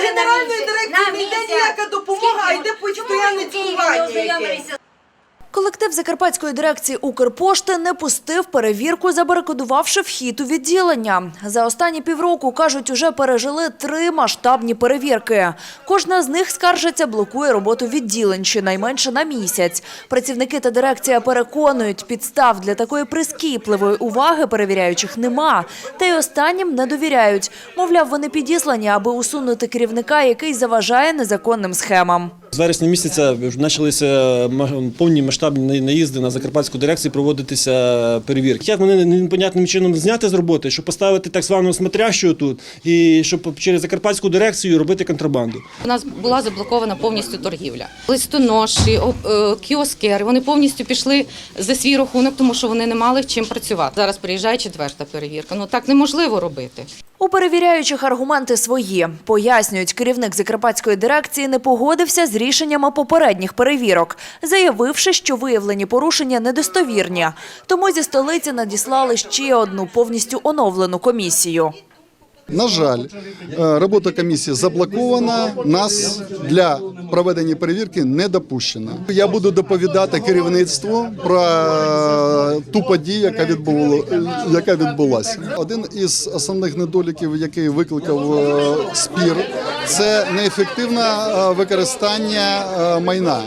Генеральної дирекції не йде ніяка допомога, а йде постоянне цькування. Колектив Закарпатської дирекції Укрпошти не пустив перевірку, забарикадувавши вхід у відділення. За останні півроку, кажуть, уже пережили три масштабні перевірки. Кожна з них, скаржиться, блокує роботу відділень щонайменше на місяць. Працівники та дирекція переконують, підстав для такої прискіпливої уваги перевіряючих нема. Та й останнім не довіряють. Мовляв, вони підіслані, аби усунути керівника, який заважає незаконним схемам. З вересня місяця почалися ма- повні масштабні наїзди на закарпатську дирекцію проводитися перевірки. Як мене непонятним чином зняти з роботи, щоб поставити так званого смотрящого тут і щоб через закарпатську дирекцію робити контрабанду. У нас була заблокована повністю торгівля. Листоноші, е, кіоскери, вони повністю пішли за свій рахунок, тому що вони не мали чим працювати. Зараз приїжджає четверта перевірка. Ну так неможливо робити. У перевіряючих аргументи свої. Пояснюють, керівник Закарпатської дирекції не погодився з рішеннями попередніх перевірок, заявивши, що виявлені порушення недостовірні. Тому зі столиці надіслали ще одну повністю оновлену комісію. На жаль, е, робота комісії заблокована. Нас для проведення перевірки не допущено. Я буду доповідати керівництву про е, ту подію, яка відбула, яка відбулася. Один із основних недоліків, який викликав е, спір, це неефективне е, використання е, майна.